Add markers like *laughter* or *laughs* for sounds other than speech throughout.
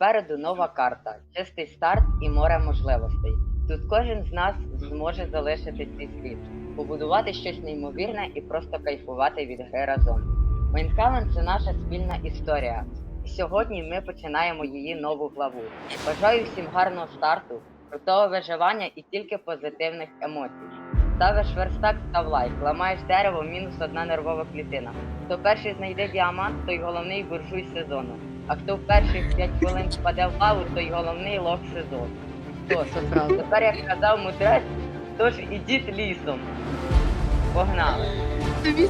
Попереду нова карта, чистий старт і море можливостей. Тут кожен з нас зможе залишити свій слід, побудувати щось неймовірне і просто кайфувати від гри разом. Майнкамен це наша спільна історія. І сьогодні ми починаємо її нову главу. Бажаю всім гарного старту, крутого виживання і тільки позитивних емоцій. Ставиш верстак, став лайк, ламаєш дерево, мінус одна нервова клітина. Хто перший знайде діамант, той головний буржуй сезону. А хто в перших 5 хвилин впаде в лаву, той головний лох сезону. Тож, тепер як казав мудрець, тож ідіть лісом. Погнали. Тобі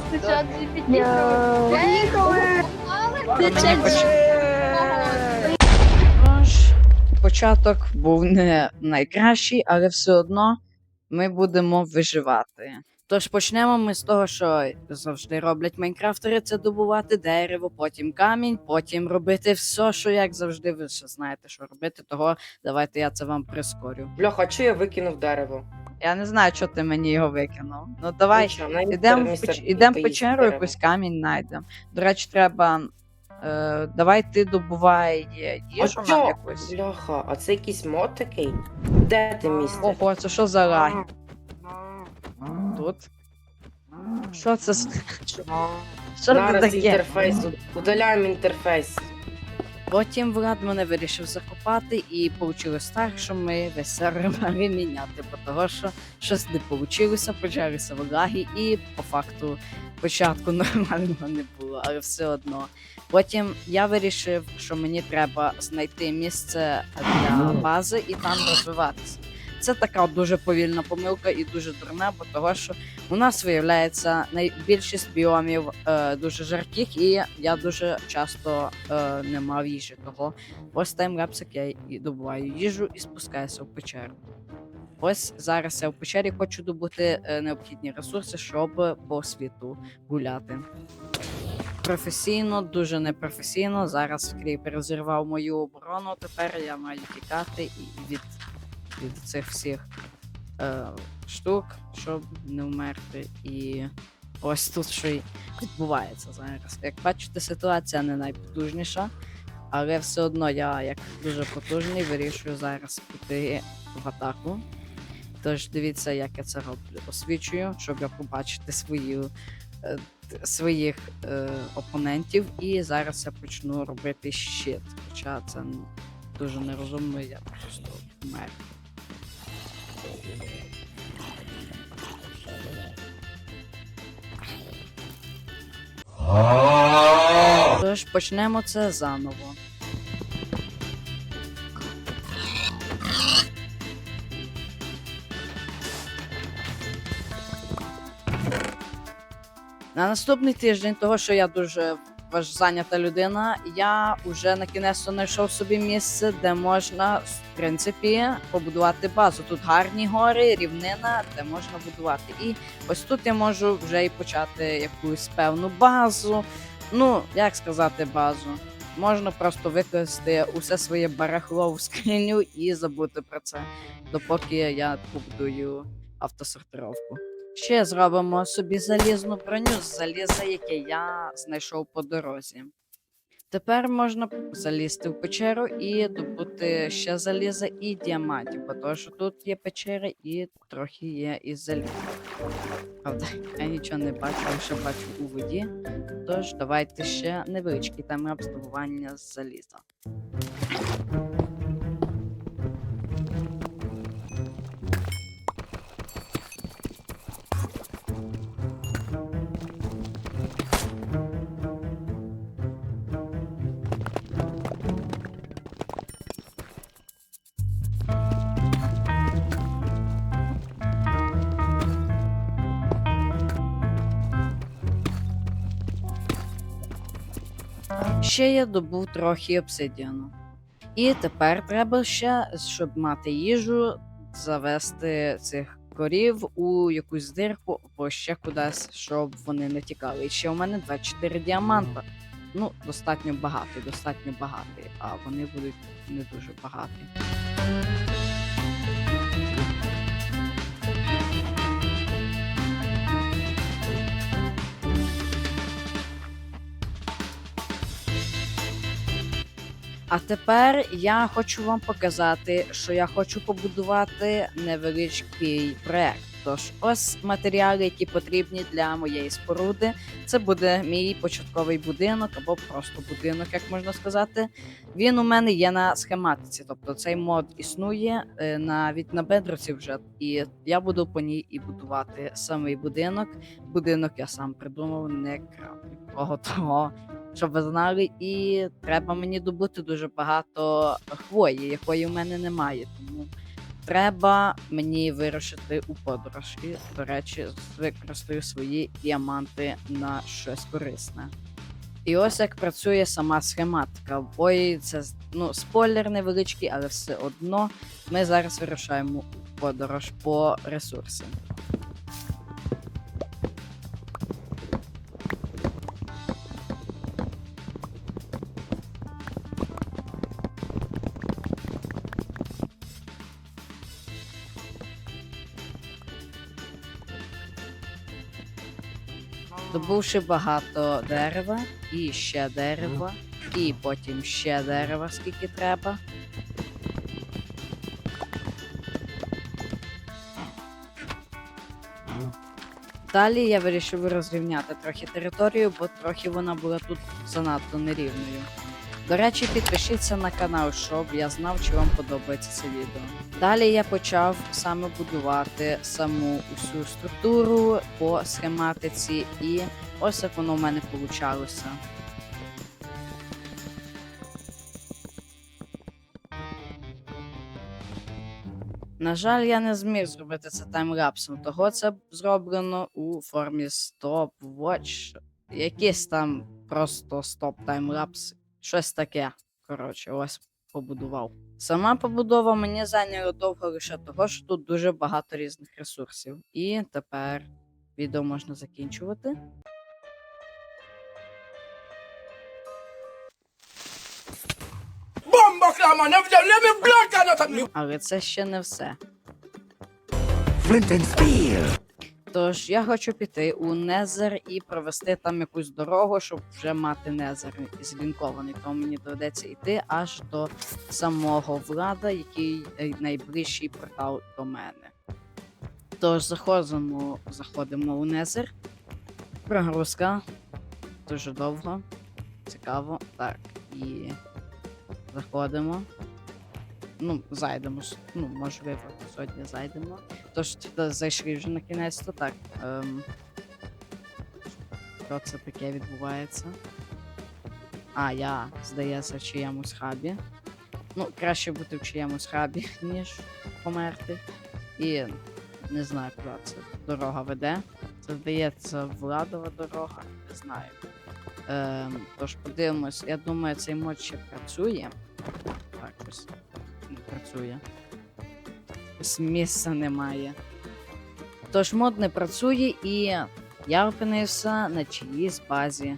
поч- Тож, початок був не найкращий, але все одно ми будемо виживати. Тож почнемо ми з того, що завжди роблять майнкрафтери, це добувати дерево, потім камінь, потім робити все, що як завжди. Ви ще знаєте, що робити. Того давайте я це вам прискорю. Бляха, чого я викинув дерево? Я не знаю, що ти мені його викинув. Ну давай, Нічого, Ідемо в, містер печ... Бін ідем печеру, якийсь камінь знайдемо. До речі, треба. Е, давай ти добувай е, їжу нам якусь. Бляха, а це якийсь мод такий? Де ти містер? Ого, це що за лаги? Тут. Що це? з- Що це Зараз таке? інтерфейс, удаляємо інтерфейс. Потім Влад мене вирішив закопати, і вийшло так, що ми весь сервер мали міняти, бо того, що щось не вийшло, почалися влаги, і по факту початку *laughs* нормального не було, але все одно. Потім я вирішив, що мені треба знайти місце для бази і там розвиватися. Це така дуже повільна помилка і дуже дурна, бо того, що у нас виявляється найбільшість біомів е, дуже жарких, і я дуже часто е, не мав їжі. Того ось таймлапс, як я і добуваю їжу і спускаюся в печеру. Ось зараз я в печері хочу добути е, необхідні ресурси, щоб по світу гуляти. Професійно, дуже непрофесійно. Зараз кріпер розірвав мою оборону. Тепер я маю тікати від, від цих всіх е, штук, щоб не вмерти. І ось тут що й відбувається зараз. Як бачите, ситуація не найпотужніша, але все одно я, як дуже потужний, вирішую зараз піти в атаку. Тож дивіться, як я це роблю. Освічую, щоб я побачити свою, е, своїх е, опонентів. І зараз я почну робити щит. Хоча це дуже нерозумно, я просто вмер. Тож почнемо це заново. На наступний тиждень, того що я дуже важ зайнята людина, я вже на кінець знайшов собі місце, де можна, в принципі, побудувати базу. Тут гарні гори, рівнина, де можна будувати. І ось тут я можу вже і почати якусь певну базу. Ну, як сказати базу? Можна просто викласти усе своє барахло в скриню і забути про це, допоки я побудую автосортировку. Ще зробимо собі залізну броню з заліза, яке я знайшов по дорозі. Тепер можна залізти в печеру і добути ще заліза і діамантів, бо то, тут є печери і трохи є і заліза. Правда, я нічого не бачу, лише бачу у воді. Тож давайте ще невеличкі теми обслуговування з заліза. Ще я добув трохи обсидіану. І тепер треба ще, щоб мати їжу, завести цих корів у якусь дирку або ще кудись, щоб вони не тікали. І ще у мене 24 діаманта. Ну, достатньо багатий, достатньо багатий, а вони будуть не дуже багаті. А тепер я хочу вам показати, що я хочу побудувати невеличкий проект. Тож, ось матеріали, які потрібні для моєї споруди. Це буде мій початковий будинок або просто будинок, як можна сказати. Він у мене є на схематиці, тобто цей мод існує е, навіть на бедроці вже. І я буду по ній і будувати самий будинок. Будинок я сам придумав, не крав нікого того, щоб ви знали. І треба мені добути дуже багато хвої, якої в мене немає. Тому треба мені вирушити у подорож. І, до речі, використаю свої діаманти на щось корисне. І ось як працює сама схематика. Ой, це ну, спойлер невеличкий, але все одно ми зараз вирушаємо у подорож по ресурси. Добувши багато дерева, і ще дерева, і потім ще дерева, скільки треба. Далі я вирішив розрівняти трохи територію, бо трохи вона була тут занадто нерівною. До речі, підпишіться на канал, щоб я знав, чи вам подобається це відео. Далі я почав саме будувати саму усю структуру по схематиці, і ось як воно в мене вийшло. На жаль, я не зміг зробити це таймлапсом, того це зроблено у формі stopwatch. Якийсь там просто стоп таймлапс, щось таке. Коротше, ось побудував. Сама побудова мені зайняла довго лише того, що тут дуже багато різних ресурсів. І тепер відео можна закінчувати. Clamor, never let me block and not. Але це ще не все. Flint and steel. Тож я хочу піти у Незер і провести там якусь дорогу, щоб вже мати Незер злінкований. То мені доведеться йти аж до самого влада, який е, найближчий портал до мене. Тож заходимо, заходимо у Незер. Прогрузка. Дуже довго. Цікаво. Так, і заходимо. Ну, зайдемо. Ну, можливо, сьогодні зайдемо. Тож туди зайшли вже на кінець, то так. Ем... Що це таке відбувається? А, я, здається, в чиємусь хабі. Ну, краще бути в чиємусь хабі, *laughs* ніж померти. І не знаю, куди це дорога веде. Це здається Владова дорога, не знаю. Ем, тож подивимось, я думаю, цей мод ще працює. Так, ось не працює. Місця немає. Тож мод не працює і я опинився на чиїсь базі.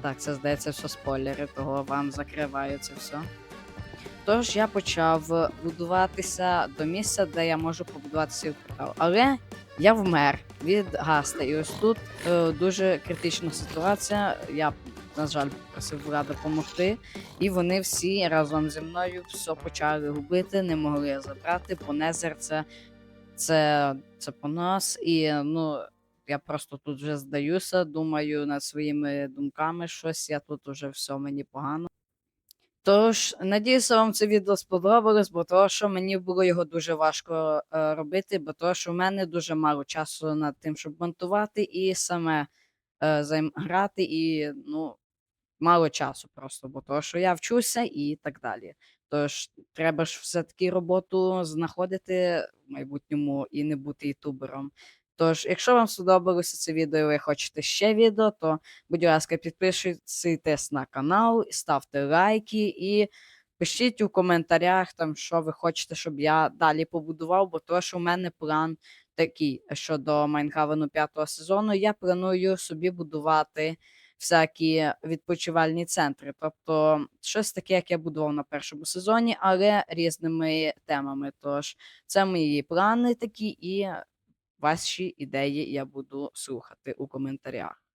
Так, це здається все спойлери, того вам закриваю це все. Тож я почав будуватися до місця, де я можу побудувати свій портал. Але я вмер від гаста. І ось тут е, дуже критична ситуація. Я, на жаль, попросив влада допомогти. І вони всі разом зі мною все почали губити, не могли забрати, бо це, це, по нас. І ну, я просто тут вже здаюся, думаю над своїми думками щось, я тут уже все мені погано. Тож, надіюся, вам це відео сподобалось, бо то, що мені було його дуже важко е, робити, бо то, що в мене дуже мало часу над тим, щоб монтувати і саме е, грати, і ну, мало часу просто, бо то, що я вчуся і так далі. Тож треба ж все-таки роботу знаходити в майбутньому і не бути ютубером. Тож, якщо вам сподобалося це відео, і ви хочете ще відео, то, будь ласка, підписуйтесь на канал, ставте лайки і пишіть у коментарях, там, що ви хочете, щоб я далі побудував, бо то, що в мене план такий щодо Майнхавену п'ятого сезону, я планую собі будувати всякі відпочивальні центри. Тобто, щось таке, як я будував на першому сезоні, але різними темами. Тож, це мої плани такі, і ваші ідеї я буду слухати у коментарях.